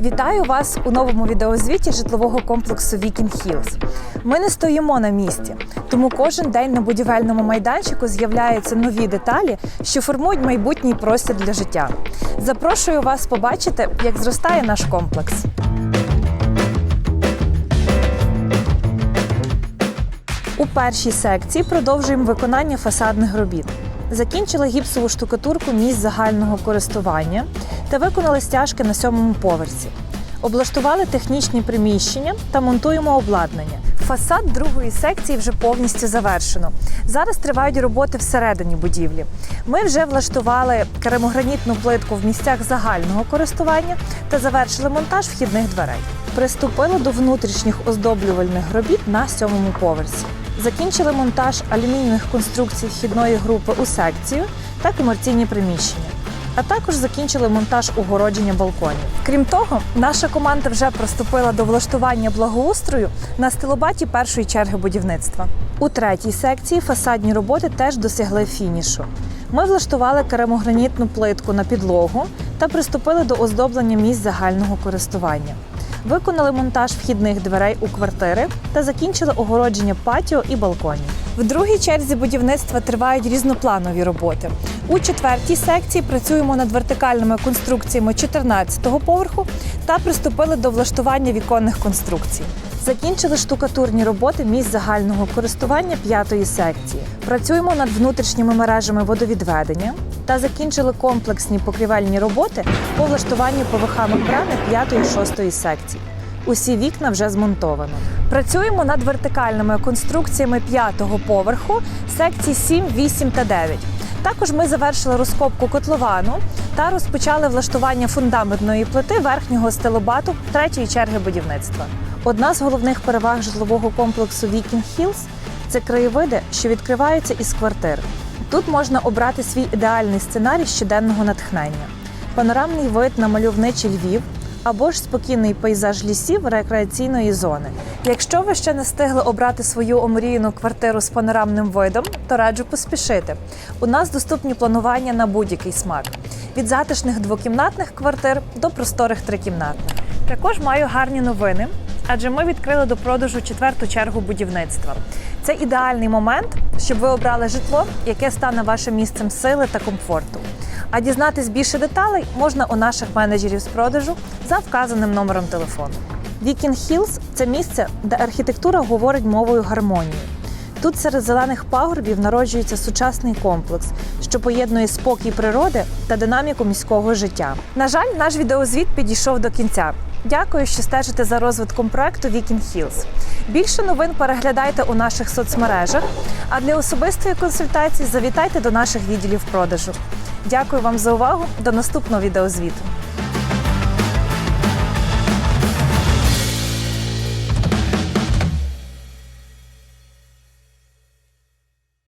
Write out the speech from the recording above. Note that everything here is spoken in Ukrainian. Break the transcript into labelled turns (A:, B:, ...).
A: Вітаю вас у новому відеозвіті житлового комплексу Viking Hills. Ми не стоїмо на місці, тому кожен день на будівельному майданчику з'являються нові деталі, що формують майбутній простір для життя. Запрошую вас побачити, як зростає наш комплекс. У першій секції продовжуємо виконання фасадних робіт. Закінчили гіпсову штукатурку місць загального користування та виконали стяжки на сьомому поверсі. Облаштували технічні приміщення та монтуємо обладнання. Фасад другої секції вже повністю завершено. Зараз тривають роботи всередині будівлі. Ми вже влаштували керамогранітну плитку в місцях загального користування та завершили монтаж вхідних дверей. Приступили до внутрішніх оздоблювальних робіт на сьомому поверсі. Закінчили монтаж алюмінійних конструкцій вхідної групи у секцію та комерційні приміщення. А також закінчили монтаж огородження балконів. Крім того, наша команда вже приступила до влаштування благоустрою на стилобаті першої черги будівництва. У третій секції фасадні роботи теж досягли фінішу. Ми влаштували керамогранітну плитку на підлогу та приступили до оздоблення місць загального користування. Виконали монтаж вхідних дверей у квартири та закінчили огородження патіо і балконів. В другій черзі будівництва тривають різнопланові роботи. У четвертій секції працюємо над вертикальними конструкціями 14-го поверху та приступили до влаштування віконних конструкцій. Закінчили штукатурні роботи місць загального користування п'ятої секції. Працюємо над внутрішніми мережами водовідведення та закінчили комплексні покрівельні роботи по влаштуванню ПВХ мембрани п'ятої і шостої секцій. Усі вікна вже змонтовано. Працюємо над вертикальними конструкціями п'ятого поверху секцій 7, 8 та 9. Також ми завершили розкопку котловану та розпочали влаштування фундаментної плити верхнього стелобату третьої черги будівництва. Одна з головних переваг житлового комплексу Viking Hills – це краєвиди, що відкриваються із квартир. Тут можна обрати свій ідеальний сценарій щоденного натхнення: панорамний вид на мальовничий Львів або ж спокійний пейзаж лісів рекреаційної зони. Якщо ви ще не встигли обрати свою омріяну квартиру з панорамним видом, то раджу поспішити. У нас доступні планування на будь-який смак від затишних двокімнатних квартир до просторих трикімнатних. Також маю гарні новини. Адже ми відкрили до продажу четверту чергу будівництва. Це ідеальний момент, щоб ви обрали житло, яке стане вашим місцем сили та комфорту. А дізнатись більше деталей можна у наших менеджерів з продажу за вказаним номером телефону. Viking Hills – це місце, де архітектура говорить мовою гармонії. Тут серед зелених пагорбів народжується сучасний комплекс, що поєднує спокій природи та динаміку міського життя. На жаль, наш відеозвіт підійшов до кінця. Дякую, що стежите за розвитком проекту Viking Hills. Більше новин переглядайте у наших соцмережах. А для особистої консультації завітайте до наших відділів продажу. Дякую вам за увагу. До наступного відеозвіту.